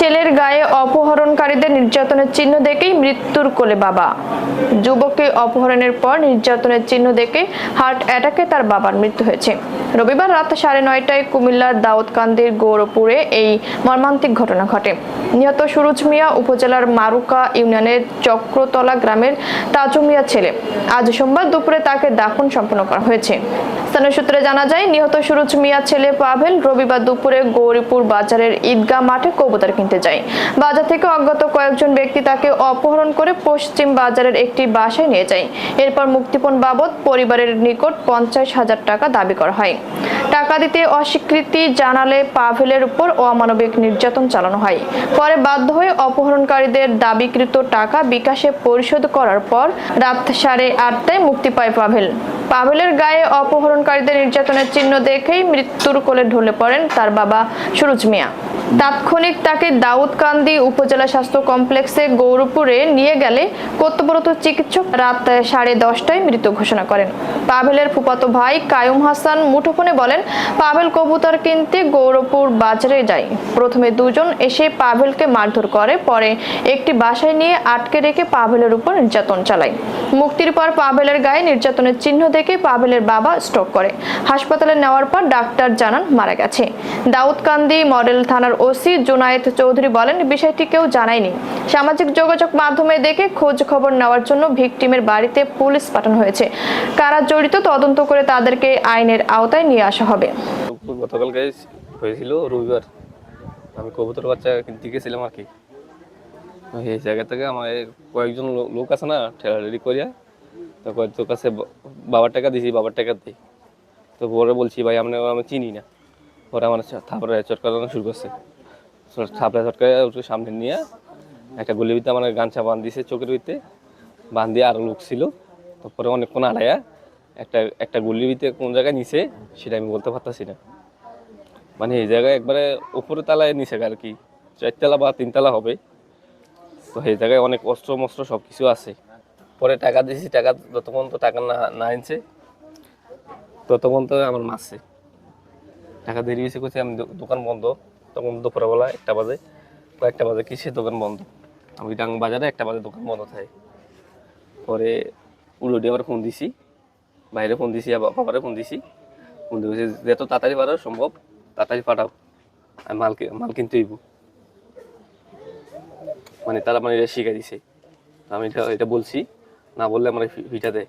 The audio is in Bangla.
ছেলের গায়ে অপহরণকারীদের নির্যাতনের চিহ্ন দেখেই মৃত্যুর কোলে বাবা। যুবককে অপহরণের পর নির্যাতনের চিহ্ন দেখে হার্ট অ্যাটাকে তার বাবার মৃত্যু হয়েছে। রবিবার রাত সাড়ে নয়টায় কুমিল্লার দাউদকান্দির গৌরপুরে এই মর্মান্তিক ঘটনা ঘটে। নিহত সুরুজ মিয়া উপজেলার মারুকা ইউনিয়নের চক্রতলা গ্রামের তাজু মিয়া ছেলে। আজ সোমবার দুপুরে তাকে দাফন সম্পন্ন করা হয়েছে। স্থানীয় সূত্রে জানা যায়, নিহত সুরুজ মিয়া ছেলে পাভেল রবিবার দুপুরে গৌরীপুর বাজারের ঈদগাহ মাঠে কবুতর কিনতে যায় বাজার থেকে অজ্ঞাত কয়েকজন ব্যক্তি তাকে অপহরণ করে পশ্চিম বাজারের একটি বাসায় নিয়ে যায়। এরপর মুক্তিপণ বাবদ পরিবারের নিকট পঞ্চাশ হাজার টাকা দাবি করা হয়। টাকা দিতে অস্বীকৃতি জানালে পাভেলের উপর অমানবিক নির্যাতন চালানো হয়। পরে বাধ্য হয়ে অপহরণকারীদের দাবিকৃত টাকা বিকাশে পরিশোধ করার পর রাত সাড়ে আটটায় মুক্তি পায় পাভেল। পাভেলের গায়ে অপহরণকারীদের নির্যাতনের চিহ্ন দেখেই মৃত্যুর কোলে ঢলে পড়েন তার বাবা সুরজ মিয়া। তাৎক্ষণিক তাকে দাউদকান্দি উপজেলা স্বাস্থ্য কমপ্লেক্সে গৌরপুরে নিয়ে গেলে কর্তব্যরত চিকিৎসক রাত সাড়ে দশটায় মৃত ঘোষণা করেন। পাভেলের ফুপাতো ভাই কায়ুম হাসান মুঠোফোনে বলেন পাভেল কবুতর কিনতে গৌরপুর বাজারে যায় প্রথমে দুজন এসে পাভেলকে মারধর করে, পরে একটি বাসায় নিয়ে আটকে রেখে পাভেলের উপর নির্যাতন চালায়। মুক্তির পর পাভেলের গায়ে নির্যাতনের চিহ্ন দেখে পাভেলের বাবা স্ট্রোক করে। হাসপাতালে নেওয়ার পর ডাক্তার জানান মারা গেছে। দাউদকান্দি মডেল থানার ওসি জুনায়েদ চৌধুরী বলেন, বিষয়টি কেউ জানায়নি। সামাজিক যোগাযোগ মাধ্যমে দেখে খোঁজ খবর নেওয়ার জন্য ভিকটিমের বাড়িতে পুলিশ পাঠানো হয়েছে। কারা জড়িত তদন্ত করে তাদেরকে আইনের আওতায় নিয়ে আসা হবে। গতকালকে হয়েছিল, রবিবার। আমি কবুতর বাচ্চা কিনতে গেছিলাম আর কি। এই জায়গা থেকে আমার কয়েকজন লোক আছে না, ঠেলাঠেলি করিয়া, তো তোর কাছে বাবার টাকা দিছি, বাবার টাকা দিই তো পরে বলছি, ভাই আমরা আমি চিনি না। পরে আমার থাপড়ে চটকানো শুরু করছে। থাপড়ে চটকায় ওকে সামনে নিয়ে একটা গলির ভিতরে আমার গামছা বান্ধ দিছে চোখের ভিতরে। বান্ধ দিয়ে আরও লোক ছিল। তারপরে অনেকক্ষণ আড়াইয়া একটা একটা গলির ভিতরে কোন জায়গায় নিছে, সেটা আমি বলতে পারতাছি না। মানে এই জায়গায় একবারে উপরে তালায় নিছে আর কি, চারতলা বা তিনতলা হবে। তো এই জায়গায় অনেক অস্ত্র মস্ত্র সব কিছু আছে। পরে টাকা দিয়েছি টাকা যতক্ষণ তো টাকা না না আনছে ততক্ষণ তো আমার মারছে। টাকা দেরি হয়েছে করছে আমি দোকান বন্ধ। তখন দুপুরবেলা একটা বাজে কয়েকটা বাজে কিসের দোকান বন্ধ। আমি ডাং বাজারে একটা বাজে দোকান বন্ধ থাকে। পরে উল্টো আবার ফোন দিছি। বাইরে ফোন দিছি বাবারে ফোন দিছি। ফোন দিয়েছি যত তাড়াতাড়ি পারো সম্ভব? তাড়াতাড়ি পাঠাও। আমি মাল মাল কিনতে হইব। মানে তারা মানে এটা শিখাই দিছে। আমি এটা এটা বলছি, না বললে আমার ফিটা দেয়।